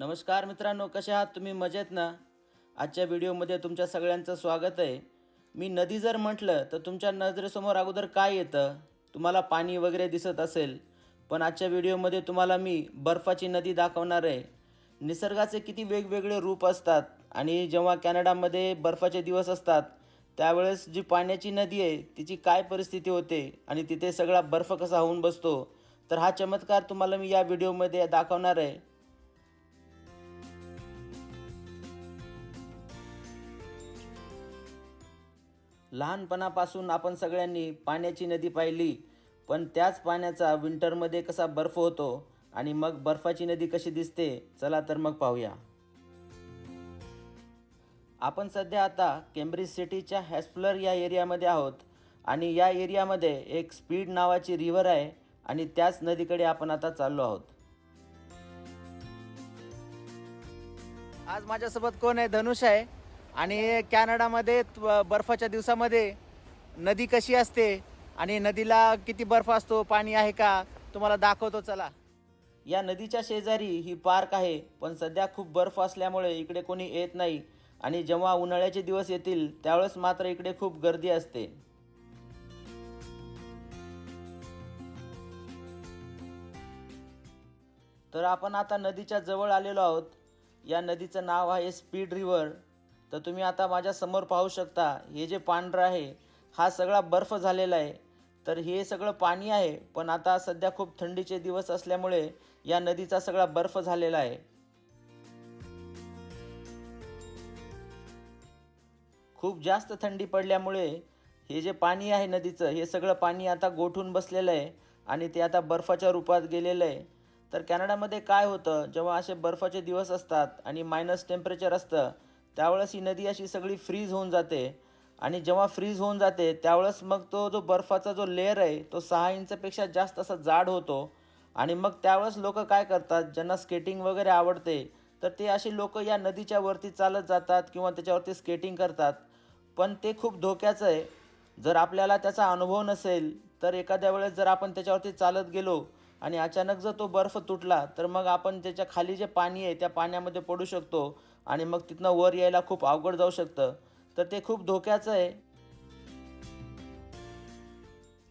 नमस्कार मित्रांनो कसे आहात? तुम्ही मजेत ना? आजच्या व्हिडिओमध्ये तुमच्या सगळ्यांचं स्वागत आहे. मी नदी जर म्हटलं तर तुमच्या नजरेसमोर अगोदर काय येतं? तुम्हाला पाणी वगैरे दिसत असेल पण आजच्या व्हिडिओमध्ये तुम्हाला मी बर्फाची नदी दाखवणार आहे. निसर्गाचे किती वेगवेगळे रूप असतात आणि जेव्हा कॅनडामध्ये बर्फाचे दिवस असतात त्यावेळेस जी पाण्याची नदी आहे तिची काय परिस्थिती होते आणि तिथे सगळा बर्फ कसा होऊन बसतो तर हा चमत्कार तुम्हाला मी या व्हिडिओमध्ये दाखवणार आहे. लहानपणापासून आपण सगळ्यांनी पाण्याची नदी पाहिली पण त्याच पाण्याचा विंटरमध्ये कसा बर्फ होतो आणि मग बर्फाची नदी कशी दिसते चला तर मग पाहूया. आपण सध्या आता केम्ब्रिज सिटीच्या हॅस्प्लर या एरियामध्ये आहोत आणि या एरियामध्ये एक स्पीड नावाची रिव्हर आहे आणि त्याच नदीकडे आपण आता चाललो आहोत. आज माझ्यासोबत कोण आहे? धनुष आहे. आणि कॅनडामध्ये बर्फाच्या दिवसामध्ये नदी कशी असते आणि नदीला किती बर्फ असतो पाणी आहे का तुम्हाला दाखवतो चला. या नदीच्या शेजारी ही पार्क आहे पण सध्या खूप बर्फ असल्यामुळे इकडे कोणी येत नाही आणि जेव्हा उन्हाळ्याचे दिवस येतील त्यावेळेस मात्र इकडे खूप गर्दी असते. तर आपण आता नदीच्या जवळ आलेलो आहोत. या नदीचं नाव आहे स्पीड रिव्हर तर तुम्ही आता माझ्यासमोर पाहू शकता हे जे पांढरं आहे हा सगळा बर्फ झालेला आहे. तर हे सगळं पाणी आहे पण आता सध्या खूप थंडीचे दिवस असल्यामुळे या नदीचा सगळा बर्फ झालेला आहे. खूप जास्त थंडी पडल्यामुळे हे जे पाणी आहे नदीचं हे सगळं पाणी आता गोठून बसलेलं आहे आणि ते आता बर्फाच्या रूपात गेलेलं आहे. तर कॅनडामध्ये काय होतं जेव्हा असे बर्फाचे दिवस असतात आणि मायनस टेम्परेचर असतं त्यावेळेस ही नदी अशी सगळी फ्रीज होऊन जाते. आणि जेव्हा फ्रीज होऊन जाते त्यावेळेस मग तो जो बर्फाचा जो लेअर आहे तो सहा इंचपेक्षा जास्त असा जाड होतो. आणि मग त्यावेळेस लोक काय करतात ज्यांना स्केटिंग वगैरे आवडते तर ते असे लोक या नदीच्या वरती चालत जातात किंवा त्याच्यावरती स्केटिंग करतात. पण ते खूप धोक्याचं आहे. जर आपल्याला त्याचा अनुभव नसेल तर एखाद्या वेळेस जर आपण त्याच्यावरती चालत गेलो आणि अचानक जर तो बर्फ तुटला तर मग आपण त्याच्याखाली जे पाणी आहे त्या पाण्यामध्ये पडू शकतो आणि मग तिथनं वर यायला खूप अवघड जाऊ शकतं. तर ते खूप धोक्याचं आहे.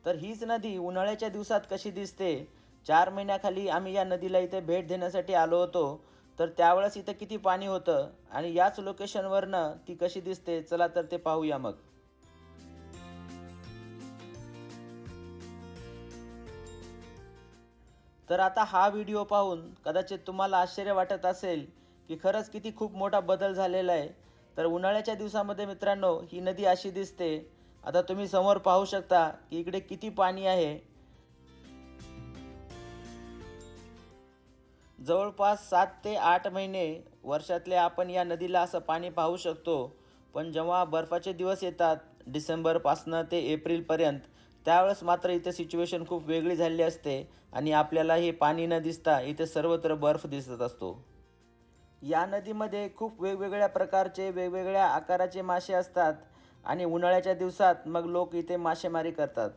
तर हीच नदी उन्हाळ्याच्या दिवसात कशी दिसते? चार महिन्याखाली आम्ही या नदीला इथे भेट देण्यासाठी आलो होतो. तर त्यावेळेस इथं किती पाणी होतं? आणि याच लोकेशनवरनं ती कशी दिसते? चला तर ते पाहूया मग. तर आता हा व्हिडिओ पाहून कदाचित तुम्हाला आश्चर्य वाटत असेल की खरंच किती खूप मोठा बदल झालेला आहे. तर उन्हाळ्याच्या दिवसामध्ये मित्रांनो ही नदी अशी दिसते. आता तुम्ही समोर पाहू शकता की इकडे किती पाणी आहे. जवळपास सात ते आठ महिने वर्षातले आपण या नदीला असं पाणी पाहू शकतो. पण जेव्हा बर्फाचे दिवस येतात डिसेंबरपासनं ते एप्रिलपर्यंत त्यावेळेस मात्र इथे सिच्युएशन खूप वेगळी झालेली असते आणि आपल्याला हे पाणी न दिसता इथे सर्वत्र बर्फ दिसत असतो. या नदीमध्ये खूप वेगवेगळ्या प्रकारचे वेगवेगळ्या आकाराचे मासे असतात आणि उन्हाळ्याच्या दिवसात मग लोक इथे मासेमारी करतात.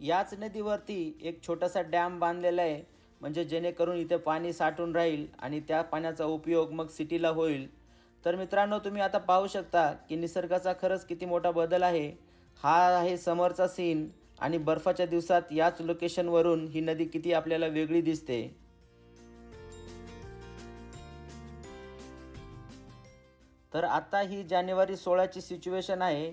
याच नदीवरती एक छोटासा डॅम बांधलेला आहे म्हणजे जेणेकरून इथे पाणी साठून राहील आणि त्या पाण्याचा उपयोग मग सिटीला होईल. तर मित्रांनो तुम्ही आता पाहू शकता की निसर्गाचा खरंच किती मोठा बदल आहे. हा आहे समरचा सीन आणि बर्फाच्या दिवसात याच लोकेशनवरून ही नदी किती आपल्याला वेगळी दिसते. तर आता ही जानेवारी सोळाची सिच्युएशन आहे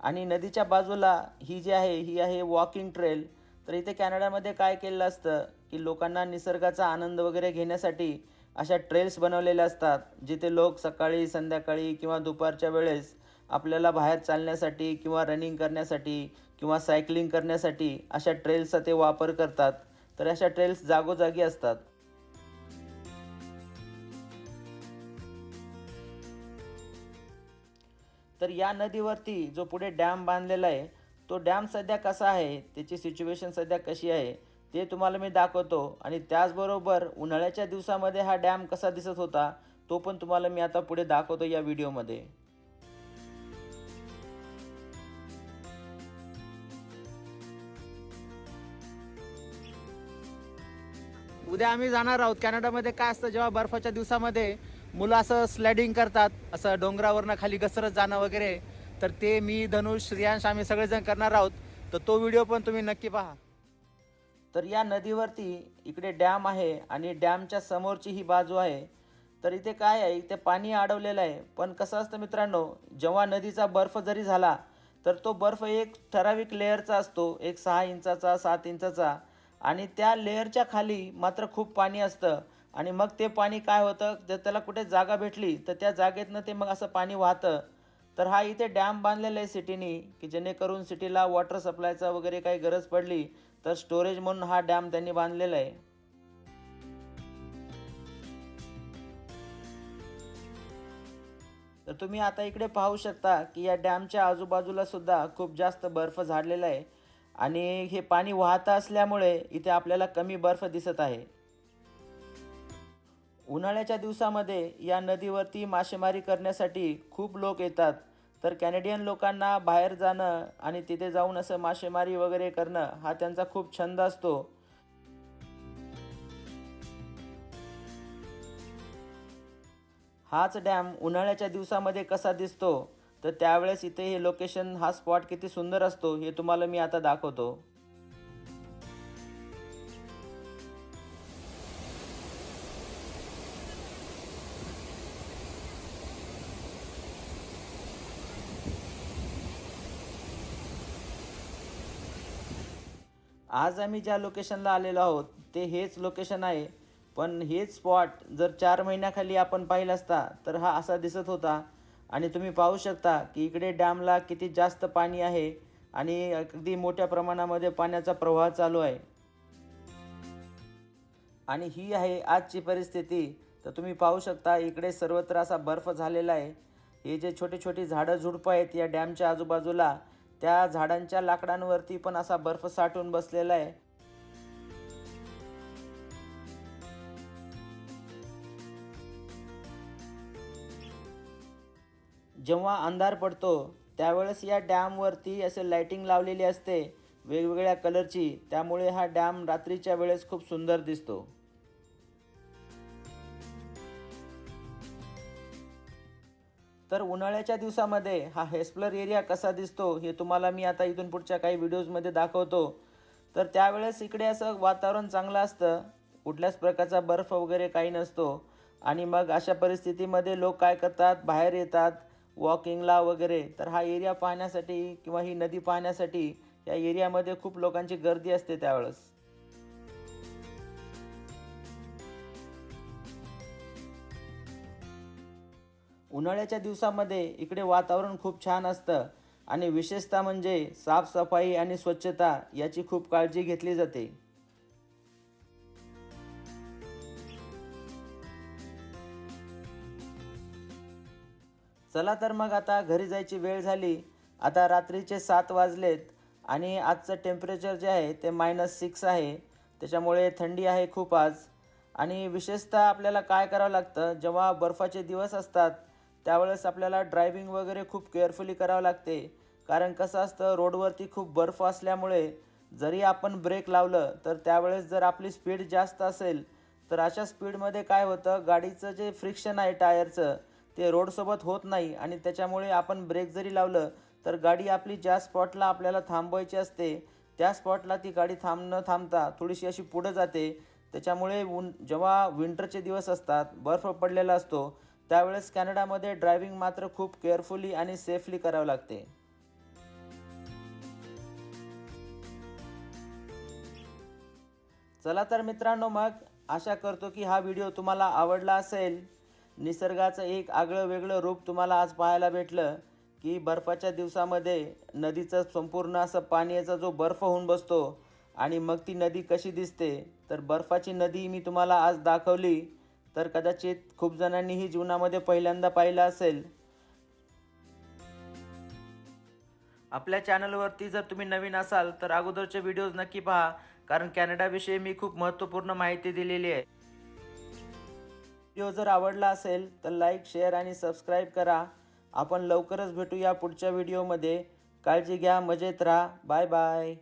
आणि नदीच्या बाजूला ही जी आहे ही आहे वॉकिंग ट्रेल तर इथे कॅनडामध्ये काय केलेलं असतं की लोकांना निसर्गाचा आनंद वगैरे घेण्यासाठी अशा ट्रेल्स बनवलेल्या असतात जिथे लोक सकाळी संध्याकाळी किंवा दुपारच्या वेळेस आपल्याला बाहेर चालण्यासाठी किंवा रनिंग करण्यासाठी किंवा सायकलिंग करण्यासाठी अशा ट्रेल्सचा ते वापर करतात. तर अशा ट्रेल्स जागोजागी असतात. तर या नदीवरती जो पुढे डॅम बांधलेला आहे तो डॅम सध्या कसा आहे? त्याची सिच्युएशन सध्या कशी आहे? ते तुम्हाला मी दाखवतो. आणि त्याचबरोबर उन्हाळ्याच्या दिवसामध्ये हा डॅम कसा दिसत होता तो पण तुम्हाला मी आता पुढे दाखवतो या व्हिडिओमध्ये. उद्या आम्ही जाणार आहोत. कॅनडामध्ये काय असतं जेव्हा बर्फाच्या दिवसामध्ये मुलं असं स्लॅडिंग करतात असं डोंगरावरनं खाली घसरत जाणं वगैरे तर ते मी धनुष श्रियांश आम्ही सगळेजण करणार आहोत. तर तो व्हिडिओ पण तुम्ही नक्की पहा. तर या नदीवरती इकडे डॅम आहे आणि डॅमच्या समोरची ही बाजू आहे. तर इथे काय आहे? इथे पाणी अडवलेलं आहे. पण कसं असतं मित्रांनो जेव्हा नदीचा बर्फ जरी झाला तर तो बर्फ एक ठराविक लेअरचा असतो. एक सहा इंचाचा सात इंचाचा. आणि त्या लेअरच्या खाली मात्र खूप पाणी असतं. आणि मग ते पाणी काय होतं? जर त्याला कुठे जागा भेटली तर त्या जागेतनं ते मग असं पाणी वाहतं. तर हा इथे डॅम बांधलेला आहे सिटीनी की जेणेकरून सिटीला वॉटर सप्लायचा वगैरे काही गरज पडली तर स्टोरेज म्हणून हा डॅम त्यांनी बांधलेला आहे. तर तुम्ही आता इकडे पाहू शकता की या डॅमच्या आजूबाजूला सुद्धा खूप जास्त बर्फ झाडलेला आहे. आणि हे पाणी वाहत असल्यामुळे इथे आपल्याला कमी बर्फ दिसत आहे. उन्हाळ्याच्या दिवसामध्ये या नदीवरती मासेमारी करण्यासाठी खूप लोक येतात. तर कॅनेडियन लोकांना बाहेर जाणं आणि तिथे जाऊन असं मासेमारी वगैरे करणं हा त्यांचा खूप छंद असतो. हाच डॅम उन्हाळ्याच्या दिवसामध्ये कसा दिसतो? तर त्यावेळेस इथे हे लोकेशन हा स्पॉट किती सुंदर असतो हे तुम्हाला मी आता दाखवतो. आज आम्ही ज्या लोकेशनला आलेलो आहोत ते हेच लोकेशन आहे. पण हेच स्पॉट जर चार महिन्याखाली आपण पाहिलं असता तर हा असा दिसत होता. आणि तुम्ही पाहू शकता की इकडे डॅमला किती जास्त पाणी आहे आणि अगदी मोठ्या प्रमाणामध्ये पाण्याचा प्रवाह चालू आहे. आणि ही आहे आजची परिस्थिती. तर तुम्ही पाहू शकता इकडे सर्वत्र असा बर्फ झालेला आहे. हे जे छोटे छोटी झाडं झुडपं आहेत या डॅमच्या आजूबाजूला त्या झाडांच्या लाकडांवरती पण असा बर्फ साठून बसलेला आहे. जेव्हा अंधार पडतो त्यावेळेस या डॅमवरती असे लायटिंग लावलेली असते वेगवेगळ्या कलरची. त्यामुळे हा डॅम रात्रीच्या वेळेस खूप सुंदर दिसतो. तर उन्हाळ्याच्या दिवसामध्ये हा हेस्प्लर एरिया कसा दिसतो हे तुम्हाला मी आता इथून पुढच्या काही व्हिडिओजमध्ये दाखवतो. तर त्यावेळेस इकडे असं वातावरण चांगलं असतं कुठल्याच प्रकारचा बर्फ वगैरे काही नसतो. आणि मग अशा परिस्थितीमध्ये लोक काय करतात बाहेर येतात वॉकिंगला वगैरे. तर हा एरिया पाहण्यासाठी किंवा ही नदी पाहण्यासाठी या एरियामध्ये खूप लोकांची गर्दी असते त्यावेळेस. उन्हाळ्याच्या दिवसामध्ये इकडे वातावरण खूप छान असतं आणि विशेषतः म्हणजे साफसफाई आणि स्वच्छता याची खूप काळजी घेतली जाते. चला तर मग आता घरी जायची वेळ झाली. आता रात्रीचे सात वाजलेत आणि आजचं टेम्परेचर जे आहे ते मायनस सिक्स आहे. त्याच्यामुळे थंडी आहे खूप आज. आणि विशेषतः आपल्याला काय करावं लागतं? जेव्हा बर्फाचे दिवस असतात त्यावेळेस आपल्याला ड्रायव्हिंग वगैरे खूप केअरफुली करावं लागते. कारण कसं असतं रोडवरती खूप बर्फ असल्यामुळे जरी आपण ब्रेक लावलं तर त्यावेळेस जर आपली स्पीड जास्त असेल तर अशा स्पीडमध्ये काय होतं गाडीचं जे फ्रिक्शन आहे टायरचं ते रोडसोबत होत नाही आणि त्याच्यामुळे आपण ब्रेक जरी लावलं तर गाडी आपली ज्या स्पॉटला आपल्याला थांबवायची असते त्या स्पॉटला ती गाडी थांब न थांबता थोडीशी अशी पुढं जाते. त्याच्यामुळे ऊन जेव्हा विंटरचे दिवस असतात बर्फ पडलेला असतो त्यावेळेस कॅनडामध्ये ड्रायव्हिंग मात्र खूप केअरफुली आणि सेफली करावं लागते. चला तर मित्रांनो मग आशा करतो की हा व्हिडिओ तुम्हाला आवडला असेल. निसर्गाचं एक आगळं वेगळं रूप तुम्हाला आज पाहायला भेटलं की बर्फाच्या दिवसामध्ये नदीचं संपूर्ण असं पाण्याचा जो बर्फ होऊन बसतो आणि मग ती नदी कशी दिसते. तर बर्फाची नदी मी तुम्हाला आज दाखवली. तर कदाचित खूप जणांनीही जीवनामध्ये पहिल्यांदा पाहिलं असेल. आपल्या चॅनलवरती जर तुम्ही नवीन असाल तर अगोदरचे व्हिडिओज नक्की पहा कारण कॅनडाविषयी मी खूप महत्त्वपूर्ण माहिती दिलेली आहे. व्हिडिओ जर आवडला असेल तर लाईक शेअर आणि सबस्क्राईब करा. आपण लवकरच भेटूया पुढच्या व्हिडिओमध्ये. काळजी घ्या मजेत राहा. Bye bye.